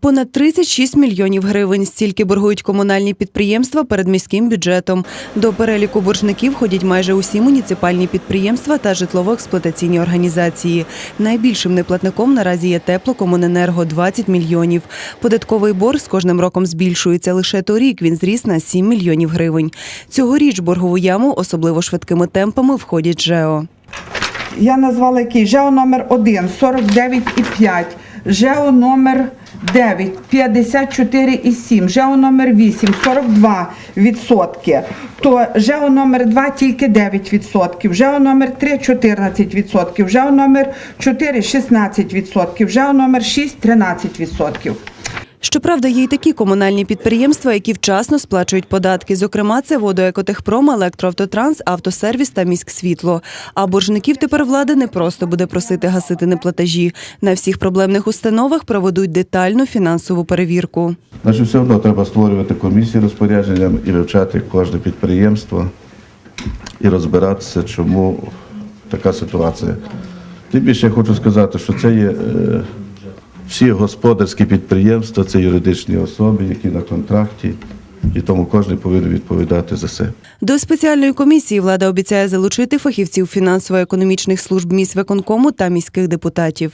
Понад 36 мільйонів гривень. Стільки боргують комунальні підприємства перед міським бюджетом. До переліку боржників входять майже усі муніципальні підприємства та житлово-експлуатаційні організації. Найбільшим неплатником наразі є теплокомуненерго – 20 мільйонів. Податковий борг з кожним роком збільшується. Лише торік він зріс на 7 мільйонів гривень. Цьогоріч боргову яму особливо швидкими темпами входять ЖЕО. Я назвала який ЖЕО номер 1 49,5, ЖЕО номер 9 54,7, ЖЕО номер 8 42 відсотки. То ЖЕО номер 2 тільки 9 відсотків, ЖЕО номер 3 14 відсотків, ЖЕО номер 4 16 відсотків, ЖЕО номер 6 13 відсотків. Щоправда, є й такі комунальні підприємства, які вчасно сплачують податки. Зокрема, це водоекотехпром, електроавтотранс, автосервіс та міськсвітло. А боржників тепер влада не просто буде просити гасити неплатежі. На всіх проблемних установах проведуть детальну фінансову перевірку. Значить, все одно треба створювати комісії розпорядженням і вивчати кожне підприємство і розбиратися, чому така ситуація. Тим більше я хочу сказати, що це є е, всі господарські підприємства, це юридичні особи, які на контракті, і тому кожен повинен відповідати за себе. До спеціальної комісії влада обіцяє залучити фахівців фінансово-економічних служб міськвиконкому та міських депутатів.